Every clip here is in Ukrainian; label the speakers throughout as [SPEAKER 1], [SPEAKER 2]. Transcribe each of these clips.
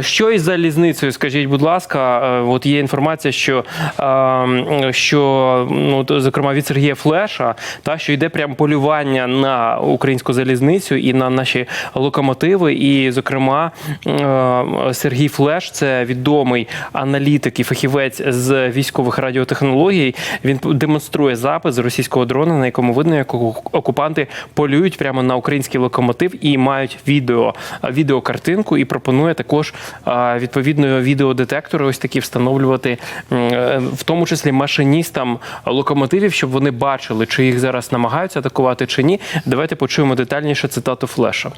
[SPEAKER 1] Що із залізницею? Скажіть, будь ласка, Е, от є інформація, що, е, що ну, зокрема від Сергія Флеша, та що йде прям полювання на українську залізницю і на наші локомотиви. І, зокрема, е, Сергій Флеш це відомий аналітик і фахівець з військових радіотехнологій. Він демонструє запис з російського дрона, на якому видно, як окупанти полюють прямо на український локомотив і мають відео відеокартинку, і пропонує також відповідно відеодетектори, ось такі встановлювати, е, в тому числі машиністам локомотивів, щоб вони бачили, чи їх зараз намагаються атакувати чи ні. Давайте почуємо детальніше цитату Флеша.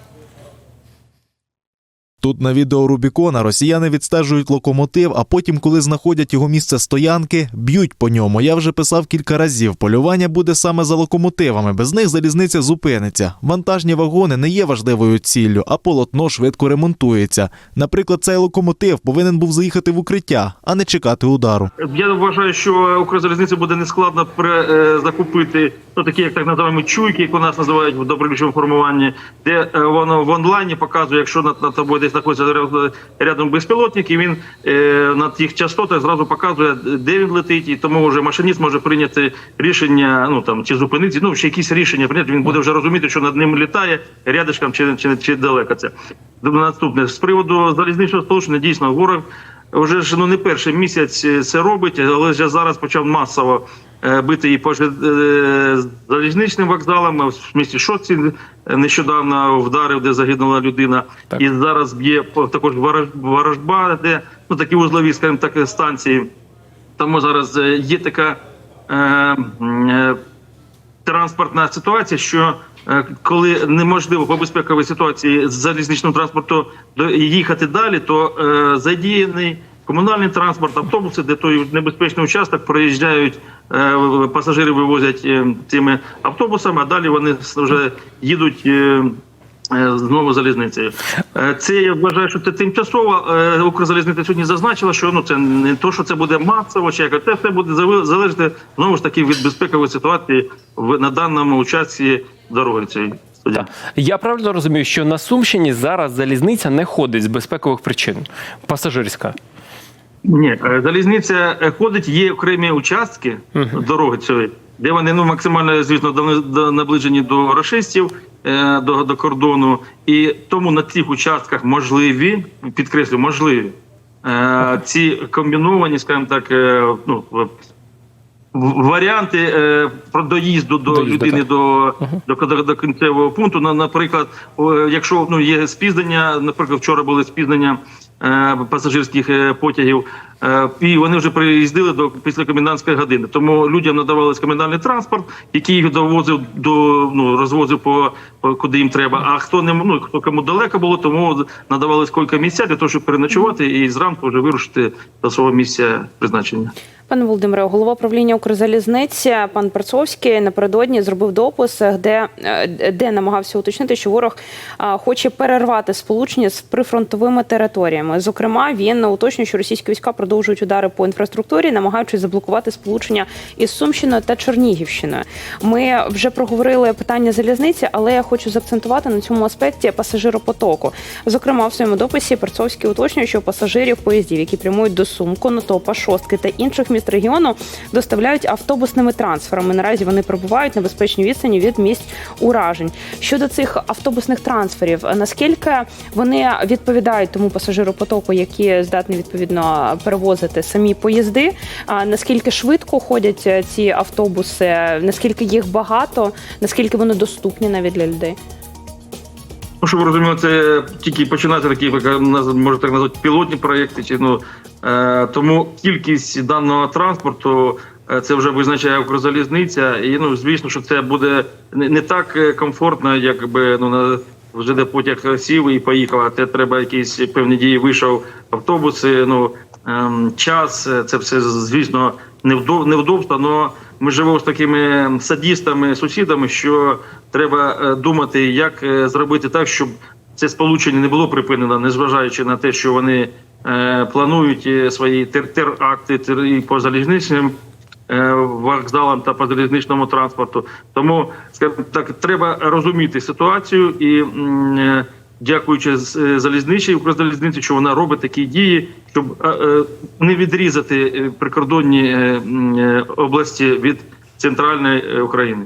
[SPEAKER 2] Тут на відео Рубікона росіяни відстежують локомотив, а потім, коли знаходять його місце стоянки, б'ють по ньому. Я вже писав кілька разів. Полювання буде саме за локомотивами. Без них залізниця зупиниться. Вантажні вагони не є важливою ціллю, а полотно швидко ремонтується. Наприклад, цей локомотив повинен був заїхати в укриття, а не чекати удару.
[SPEAKER 3] Я вважаю, що Укрзалізниці буде нескладно при, е, закупити ну, такі, як так називаємо чуйки, як у нас називають в добровільчому формуванні, де е, воно в онлайні показує, якщо над, над тобою десь знаходиться рядом безпілотник, і він е, на тих частотах зразу показує, де він летить, і тому вже машиніст може прийняти рішення, ну там чи зупинитися, ну ще якісь рішення прийняти. Він буде вже розуміти, що над ним літає рядишком чи, чи, чи далеко це. Наступне з приводу залізничного сполучення дійсно ворог. Вже ж ну не перший місяць е, це робить, але вже зараз почав масово бити і по е, залізничним вокзалам. В місті Шоці нещодавно вдарив, де загинула людина.
[SPEAKER 1] Так.
[SPEAKER 3] І зараз б'є також Ворож- ворожба, де ну такі вузлові, скажімо так, станції. Тому зараз е, є така е, е, транспортна ситуація, що е, коли неможливо по безпековій ситуації з залізничним транспортом їхати далі, то е, задіяний комунальний транспорт, автобуси, де той небезпечний участок проїжджають, е, пасажири вивозять е, цими автобусами, а далі вони вже їдуть. е, Знову залізницею. Це я вважаю, що це тимчасово. Укрзалізниця сьогодні зазначила, що ну це не то, що це буде масово, чи як це все буде залежати знову ж таки від безпекової ситуації в на даному участці дороги цієї. Студія.
[SPEAKER 1] Я правильно розумію, що на Сумщині зараз залізниця не ходить з безпекових причин. Пасажирська.
[SPEAKER 3] Ні, е, залізниця е, ходить, є окремі участки дороги цієї, де вони ну максимально, звісно, до, наближені до рашистів, е, до, до кордону, і тому на цих участках можливі, підкреслю, можливі е, ці комбіновані, скажімо так, ну варіанти про доїзду до
[SPEAKER 1] Доїзду,
[SPEAKER 3] людини
[SPEAKER 1] так.
[SPEAKER 3] до, до, до, до кінцевого пункту. Наприклад, якщо ну є спізнення, наприклад, вчора були спізнення пасажирських е, потягів, е, і вони вже приїздили до після комендантської години. Тому людям надавалось комендантний транспорт, який довозив до ну розвозив по, по куди їм треба. А хто не ну хто кому далеко було, тому надавалось кілька місця для того, щоб переночувати і зранку вже вирушити до свого місця призначення.
[SPEAKER 4] Пане Володимире, голова правління Укрзалізниці пан Перцовський напередодні зробив допис, де, е, де намагався уточнити, що ворог хоче перервати сполучення з прифронтовими територіями. Зокрема, він уточнює, що російські війська продовжують удари по інфраструктурі, намагаючись заблокувати сполучення із Сумщиною та Чернігівщиною. Ми вже проговорили питання залізниці, але я хочу заакцентувати на цьому аспекті пасажиропотоку. Зокрема, в своєму дописі Перцовський уточнює, що пасажирів поїздів, які прямують до Сум, Конотопа, Шостки та інших міст регіону, доставляють автобусними трансферами. Наразі вони перебувають на безпечній відстані від місць уражень. Щодо цих автобусних трансферів, наскільки вони відповідають тому пасажиропотоку, які здатні відповідно перевозити самі поїзди? А наскільки швидко ходять е, ці автобуси? Наскільки їх багато? Наскільки вони доступні навіть для людей?
[SPEAKER 3] Ну, щоб ви це тільки починаються такі, можна так назвати, пілотні проєкти. Чи, ну, е, тому кількість даного транспорту е, це вже визначає Укрзалізниця. І ну, звісно, що це буде не, так е, комфортно, якби ну, на вже де потяг сів і поїхав, а це треба якісь певні дії вийшов автобуси. Ну час е, це все звісно невдобство. але ми живемо з такими садістами, сусідами, що треба е, думати, як е, зробити так, щоб це сполучення не було припинено, незважаючи на те, що вони планують свої тер- теракти тер- і по залізничним вокзалам та по залізничному транспорту. Тому скажімо так, треба розуміти ситуацію і дякуючи е, залізничій Укрзалізниці, що вона робить такі дії, щоб е, е, не відрізати прикордонні області від центральної України.